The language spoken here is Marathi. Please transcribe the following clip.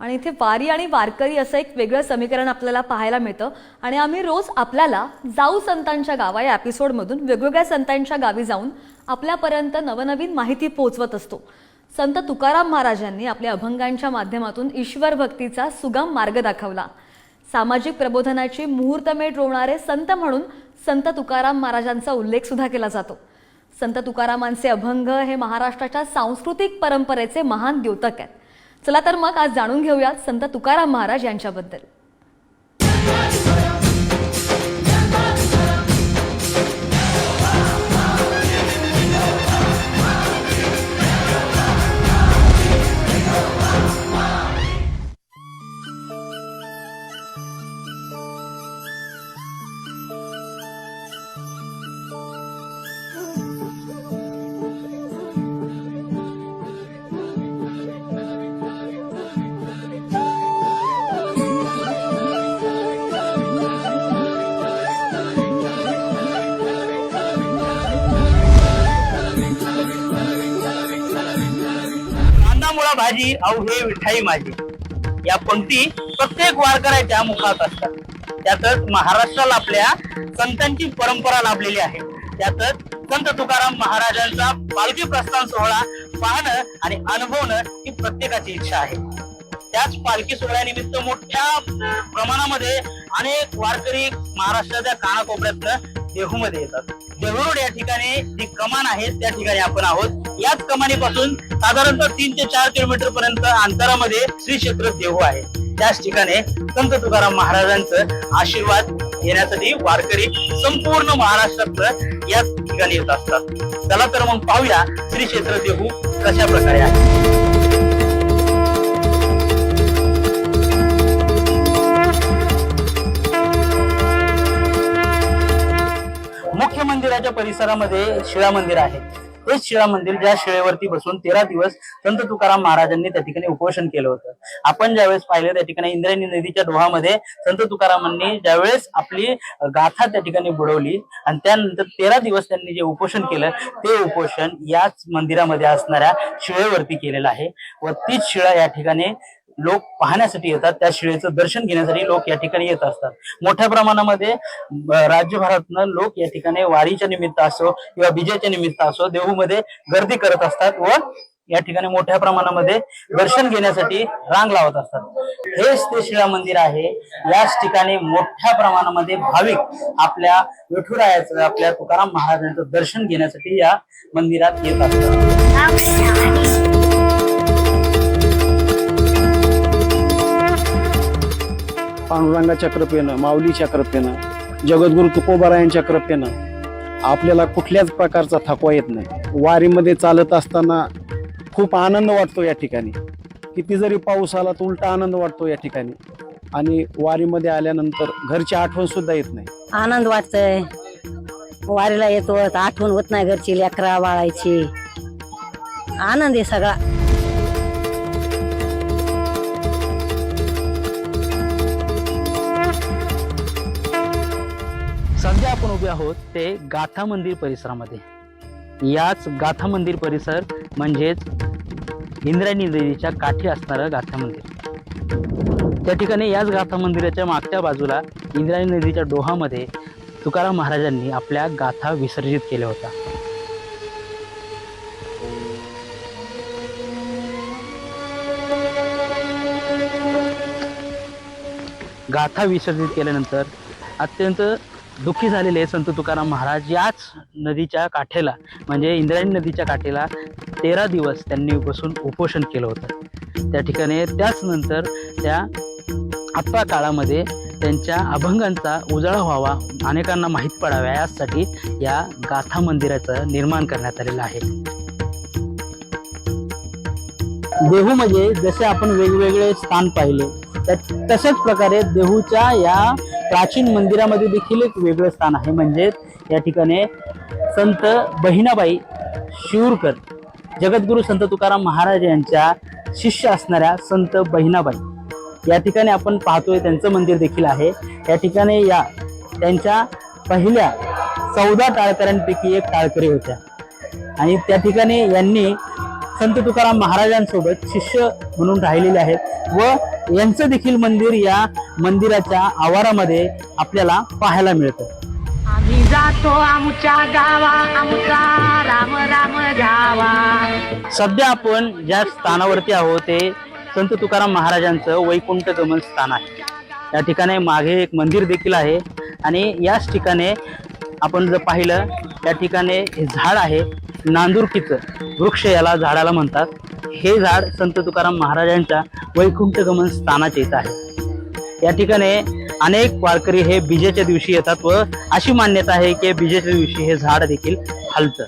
आणि इथे वारी आणि वारकरी असं एक वेगळं समीकरण आपल्याला पाहायला मिळतं. आणि आम्ही रोज आपल्याला जाऊ संतांच्या गावा या एपिसोडमधून वेगवेगळ्या संतांच्या गावी जाऊन आपल्यापर्यंत नवनवीन माहिती पोहोचवत असतो. संत तुकाराम महाराजांनी आपल्या अभंगांच्या माध्यमातून ईश्वर भक्तीचा सुगम मार्ग दाखवला. सामाजिक प्रबोधनाची मुहूर्तमेढ रोवणारे संत म्हणून संत तुकाराम महाराजांचा उल्लेख सुद्धा केला जातो. संत तुकारामांचे अभंग हे महाराष्ट्राच्या सांस्कृतिक परंपरेचे महान द्योतक आहेत. चला तर मग आज जाणून घेऊयात संत तुकाराम महाराज यांच्याबद्दल. देवा मुळा भाजी अवघे विठाई माझी. या पंक्ती प्रत्येक वारकऱ्याच्या मुखात असतात. त्यातच महाराष्ट्राला आपल्या संतांची परंपरा लाभलेली आहे. त्यातच संत तुकाराम महाराजांचा पालखी प्रस्थान सोहळा पाहणं आणि अनुभवणं ही प्रत्येकाची इच्छा आहे. त्याच पालखी सोहळ्यानिमित्त मोठ्या प्रमाणामध्ये अनेक वारकरी महाराष्ट्राच्या कानाकोपऱ्यातनं देहूमध्ये येतात. देहूरोड या ठिकाणी जी कमान आहे त्या ठिकाणी आपण आहोत. याच कमानीपासून साधारणतः तीन ते चार किलोमीटर पर्यंत अंतरामध्ये श्री क्षेत्र देहू आहे. त्याच ठिकाणी संत तुकाराम महाराजांचं आशीर्वाद घेण्यासाठी वारकरी संपूर्ण महाराष्ट्रातलं याच ठिकाणी येत असतात. चला तर मग पाहूया श्री क्षेत्र देहू कशा प्रकारे आहे. मुख्य मंदिराच्या परिसरामध्ये शिळा मंदिर आहे. तेच शिळा मंदिर ज्या शिळेवरती बसून तेरा दिवस संत तुकाराम महाराजांनी त्या ठिकाणी उपोषण केलं होतं. आपण ज्यावेळेस पाहिलं त्या ठिकाणी इंद्रायणी नदीच्या डोहामध्ये संत तुकारामांनी ज्यावेळेस आपली गाथा त्या ठिकाणी बुडवली आणि त्यानंतर तेरा दिवस त्यांनी जे उपोषण केलं ते उपोषण याच मंदिरामध्ये असणाऱ्या शिळेवरती केलेलं आहे. व तीच शिळा या ठिकाणी लोक पाहण्यासाठी येतात त्या शिळेचं दर्शन घेण्यासाठी लोक या ठिकाणी येत असतात. मोठ्या प्रमाणामध्ये राज्यभरातनं लोक या ठिकाणी वारीच्या निमित्त असो किंवा विजयाच्या निमित्त असो देहूमध्ये गर्दी करत असतात व या ठिकाणी मोठ्या प्रमाणामध्ये दर्शन घेण्यासाठी रांग लावत असतात. हेच ते शिळा मंदिर आहे. याच ठिकाणी मोठ्या प्रमाणामध्ये भाविक आपल्या विठुरायाचं आपल्या तुकाराम महाराजांचं दर्शन घेण्यासाठी या मंदिरात येत असतात. पांडुरंगाच्या कृपेनं माऊलीच्या कृपेनं जगद्गुरु तुकोबारायांच्या कृपेनं आपल्याला कुठल्याच प्रकारचा थकवा येत नाही. वारीमध्ये चालत असताना खूप आनंद वाटतो या ठिकाणी. किती जरी पाऊस आला तर उलटा आनंद वाटतो या ठिकाणी. आणि वारीमध्ये आल्यानंतर घरची आठवण सुद्धा येत नाही. आनंद वाटतय. वारीला येतो आठवण होत नाही घरची लेकरा बाळायची आनंद आहे सगळा. उभे आहोत ते गाथा मंदिर परिसरामध्ये. याच गाथा मंदिर परिसर म्हणजेच इंद्रायणी नदीच्या काठी असणारं गाथा मंदिर. त्या ठिकाणी याच गाथा मंदिराच्या मागच्या बाजूला इंद्रायणी नदीच्या डोहामध्ये तुकाराम महाराजांनी आपल्या गाथा विसर्जित केल्या होत्या. गाथा विसर्जित केल्यानंतर अत्यंत दुःखी झालेले संत तुकाराम महाराज याच नदीच्या काठेला म्हणजे इंद्रायणी नदीच्या काठेला तेरा दिवस त्यांनी बसून उपोषण केलं होतं. त्या ठिकाणी त्याच नंतर त्या आत्ता काळामध्ये त्यांच्या अभंगांचा उजाळा व्हावा अनेकांना माहीत पडाव्या यासाठी या गाथा मंदिराचं निर्माण करण्यात आलेलं आहे. देहू म्हणजे जसे आपण वेगवेगळे स्थान पाहिले त्या- तशाच प्रकारे देहूच्या या प्राचीन मंदिरामध्ये देखील एक वेगळं स्थान आहे. म्हणजे या ठिकाणी संत बहिणाबाई शिवरकर जगद्गुरु संत तुकाराम महाराज यांच्या शिष्य असणाऱ्या संत बहिणाबाई. या ठिकाणी आपण पाहतोय त्यांचं मंदिर देखील आहे. या ठिकाणी या त्यांच्या पहिल्या चौदा टाळकऱ्यांपैकी एक टाळकरी होत्या. आणि त्या ठिकाणी यांनी संत तुकाराम महाराजांसोबत शिष्य म्हणून राहिलेले आहेत व यांचं देखील मंदिर या मंदिराच्या आवारामध्ये आपल्याला पाहायला मिळतं. आम्ही जातो आमच्या गावा आमचा राम राम जावा सध्या आपण ज्या स्थानावरती आहोत ते संत तुकाराम महाराजांचं वैकुंठ गमन स्थान आहे. या ठिकाणी मागे एक मंदिर देखील आहे आणि याच ठिकाणी आपण जर पाहिलं त्या ठिकाणी हे झाड आहे नांदुरकीचं. वृक्ष याला झाडाला म्हणतात. हे झाड संत तुकाराम महाराजांच्या वैकुंठ गमन स्थानाचे इथं आहे. या ठिकाणी अनेक वारकरी हे बीजेच्या दिवशी येतात व अशी मान्यता आहे की बीजेच्या दिवशी हे झाड देखील हलतं.